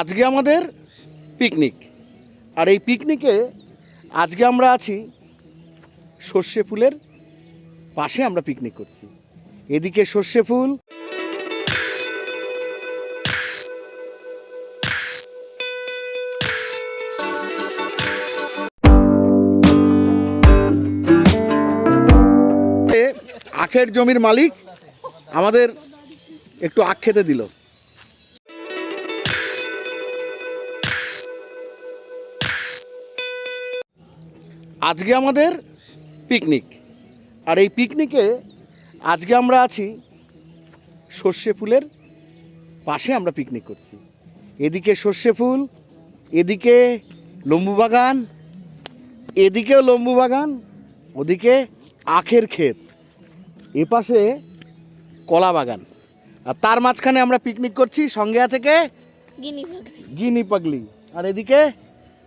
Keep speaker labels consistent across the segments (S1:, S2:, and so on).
S1: আজকে আমাদের পিকনিক আর এই পিকনিকে আজকে আমরা আছি সর্ষে ফুলের পাশে আমরা পিকনিক করছি। এদিকে সর্ষে ফুল। আখের জমির মালিক আমাদের একটু আখ খেতে দিল। আজকে আমাদের পিকনিক আর এই পিকনিকে আজকে আমরা আছি সর্ষে ফুলের পাশে আমরা পিকনিক করছি। এদিকে সর্ষে ফুল এদিকে লম্বু বাগান এদিকেও লম্বু বাগান ওদিকে আখের ক্ষেত এপাশে কলা বাগান। আর তার মাঝখানে আমরা পিকনিক করছি সঙ্গে আছে কে?
S2: গিনি
S1: গিনি পাগলি। আর এদিকে?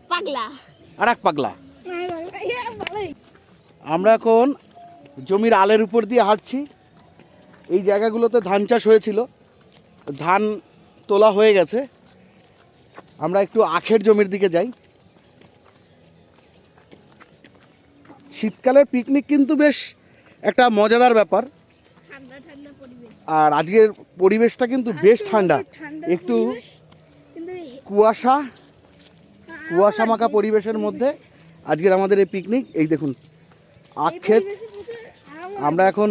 S2: পাগলা।
S1: আর এক পাগলা। আমরা এখন জমির আলের উপর দিয়ে হাঁটছি। এই জায়গাগুলোতে ধান চাষ হয়েছিল। ধান তোলা হয়ে গেছে। আমরা একটু আখের জমির দিকে যাই। শীতকালের পিকনিক কিন্তু বেশ একটা মজাদার ব্যাপার। আর আজকের পরিবেশটা কিন্তু বেশ ঠান্ডা। একটু কুয়াশা কুয়াশা মাখা পরিবেশের মধ্যে আজকের আমাদের এই পিকনিক এই দেখুন আক্ষেত আমরা এখন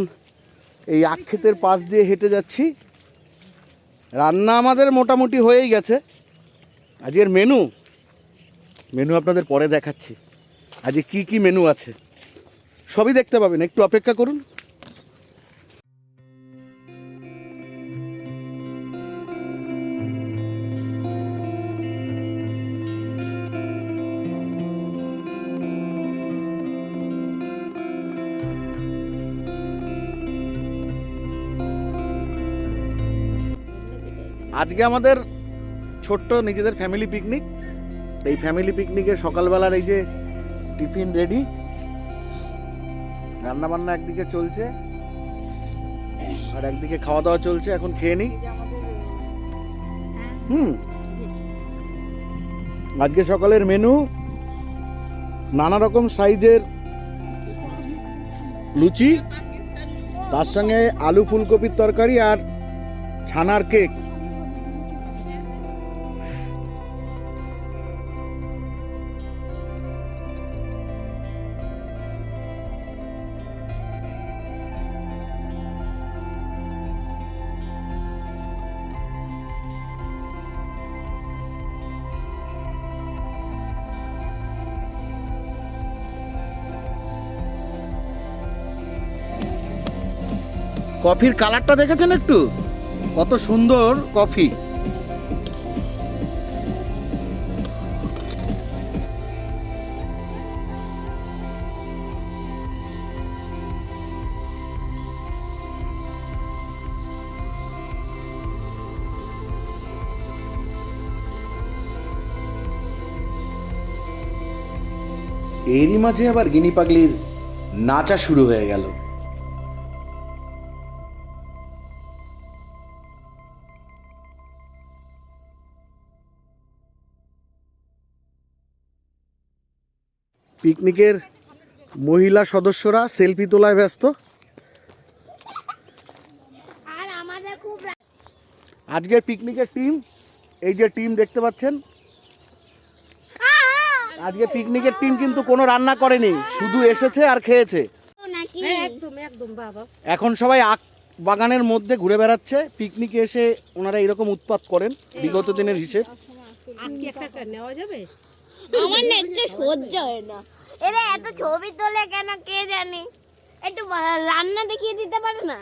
S1: এই আক্ষেতের পাশ দিয়ে হেঁটে যাচ্ছি। রান্না আমাদের মোটামুটি হয়েই গেছে। আজকের মেনু মেনু আপনাদের পরে দেখাচ্ছি। আজকে কি কি মেনু আছে? সবই দেখতে পাবেন। একটু অপেক্ষা করুন। আজকে আমাদের ছোট্ট নিজেদের ফ্যামিলি পিকনিক এই ফ্যামিলি পিকনিকে সকালবেলার এই যে টিফিন রেডি রান্নাবান্না একদিকে চলছে, আর একদিকে খাওয়া দাওয়া চলছে, এখন খেয়ে নিই। হুম। আজকে সকালের মেনু নানা রকম সাইজের লুচি, তার সঙ্গে আলু ফুলকপির তরকারি আর ছানার কেক কফির কালারটা দেখেছেন একটু? কত সুন্দর কফি। এরই মাঝে আবার গিনি পাগলির নাচা শুরু হয়ে গেল। পিকনিকের মহিলা সদস্যরা সেলফি তোলায় ব্যস্ত।
S2: আর আমাদের খুব রা-
S1: আজকের পিকনিকের টিম এই যে টিম দেখতে পাচ্ছেন আজকে পিকনিকের টিম কিন্তু কোনো রান্না করেনি শুধু এসেছে আর খেয়েছে।
S3: বাবা।
S1: এখন সবাই আখ বাগানের মধ্যে ঘুরে বেড়াচ্ছে পিকনিকে এসে ওনারা এরকম উৎপাত করেন বিগত দিনের হিসেব।
S3: নেওয়া যাবে?
S2: আমার না সহ্য হয় না। এরা এত ছবি তোলে কেন কে জানি? একটু রান্না দেখিয়ে দিতে পারে না?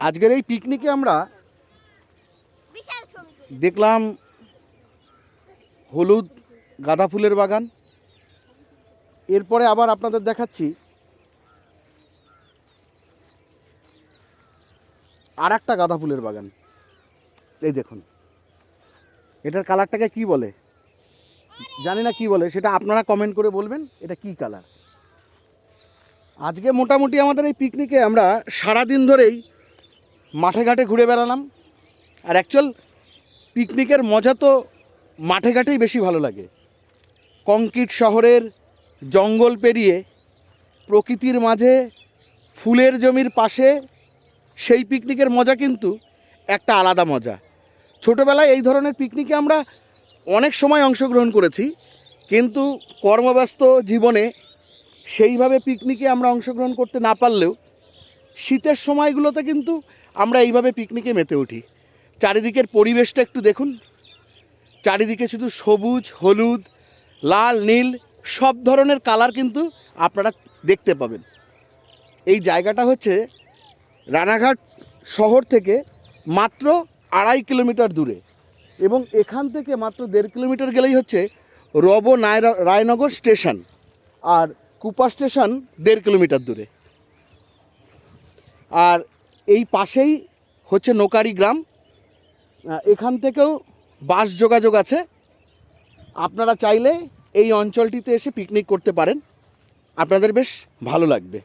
S1: আজকের এই পিকনিকে আমরা দেখলাম হলুদ গাঁদা ফুলের বাগান। এরপরে আবার আপনাদের দেখাচ্ছি আর একটা গাঁদা ফুলের বাগান। এই দেখুন। এটার কালারটাকে কি বলে? জানি না কি বলে সেটা আপনারা কমেন্ট করে বলবেন এটা কি কালার? আজকে মোটামুটি আমাদের এই পিকনিকে আমরা সারাদিন ধরেই মাঠে ঘাটে ঘুরে বেড়ালাম। আর অ্যাকচুয়াল পিকনিকের মজা তো মাঠে ঘাটেই বেশি ভালো লাগে। কংক্রিট শহরের জঙ্গল পেরিয়ে প্রকৃতির মাঝে ফুলের জমির পাশে সেই পিকনিকের মজা কিন্তু একটা আলাদা মজা। ছোটোবেলায় এই ধরনের পিকনিকে আমরা অনেক সময় অংশগ্রহণ করেছি, কিন্তু কর্মব্যস্ত জীবনে সেইভাবে পিকনিকে আমরা অংশগ্রহণ করতে না পারলেও শীতের সময়গুলোতে কিন্তু আমরা এইভাবে পিকনিকে মেতে উঠি। চারিদিকের পরিবেশটা একটু দেখুন। চারিদিকে শুধু সবুজ, হলুদ, লাল, নীল, সব ধরনের কালার কিন্তু আপনারা দেখতে পাবেন। এই জায়গাটা হচ্ছে রানাঘাট শহর থেকে মাত্র আড়াই কিলোমিটার দূরে এবং এখান থেকে মাত্র দেড় কিলোমিটার গেলেই হচ্ছে রব রায়নগর স্টেশন আর কুপা স্টেশন দেড় কিলোমিটার দূরে। আর এই পাশেই হচ্ছে নোকারি গ্রাম। এখান থেকেও বাস যোগাযোগ আছে। আপনারা চাইলে এই অঞ্চলটিতে এসে পিকনিক করতে পারেন। আপনাদের বেশ ভালো লাগবে।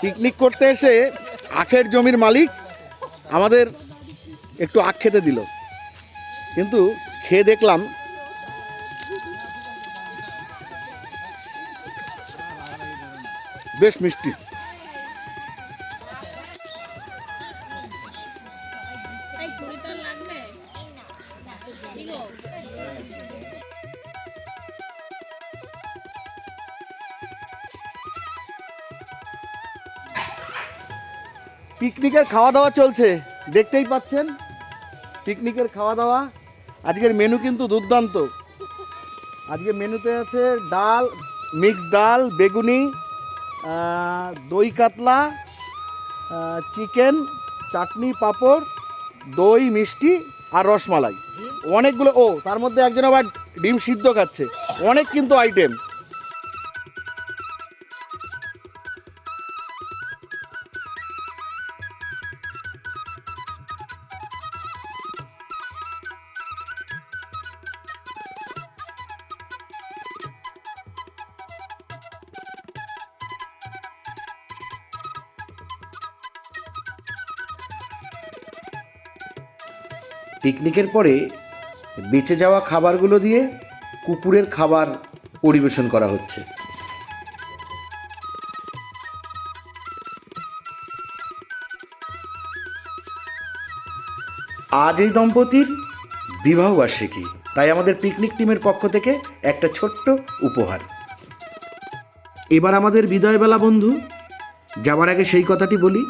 S1: পিকনিক করতে এসে আখের জমির মালিক আমাদের একটু আখ খেতে দিল। কিন্তু খেয়ে দেখলাম বেশ মিষ্টি। পিকনিকের খাওয়া দাওয়া চলছে, দেখতেই পাচ্ছেন? পিকনিকের খাওয়া দাওয়া আজকের মেনু কিন্তু দুর্দান্ত। আজকে মেনুতে আছে ডাল মিক্স ডাল, বেগুনি দই কাতলা চিকেন চাটনি, পাঁপড়, দই, মিষ্টি আর রসমালাই। অনেকগুলো, ও, তার মধ্যে একজন আবার ডিম সিদ্ধ খাচ্ছে। অনেক কিন্তু আইটেম পিকনিকের পরে বেঁচে যাওয়া খাবারগুলো দিয়ে কুকুরের খাবার পরিবেশন করা হচ্ছে। আজ এই দম্পতির বিবাহবার্ষিকী তাই আমাদের পিকনিক টিমের পক্ষ থেকে একটা ছোট্ট উপহার। এবার আমাদের বিদায়বেলা বন্ধু, যাওয়ার আগে সেই কথাটি বলি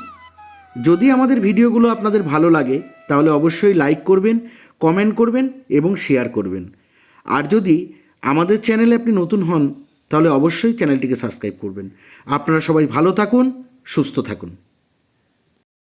S1: যদি আমাদের ভিডিওগুলো আপনাদের ভালো লাগে, তাহলে অবশ্যই লাইক করবেন কমেন্ট করবেন এবং শেয়ার করবেন। আর যদি আমাদের চ্যানেলে আপনি নতুন হন, তাহলে অবশ্যই চ্যানেলটিকে সাবস্ক্রাইব করবেন। আপনারা সবাই ভালো থাকুন, সুস্থ থাকুন।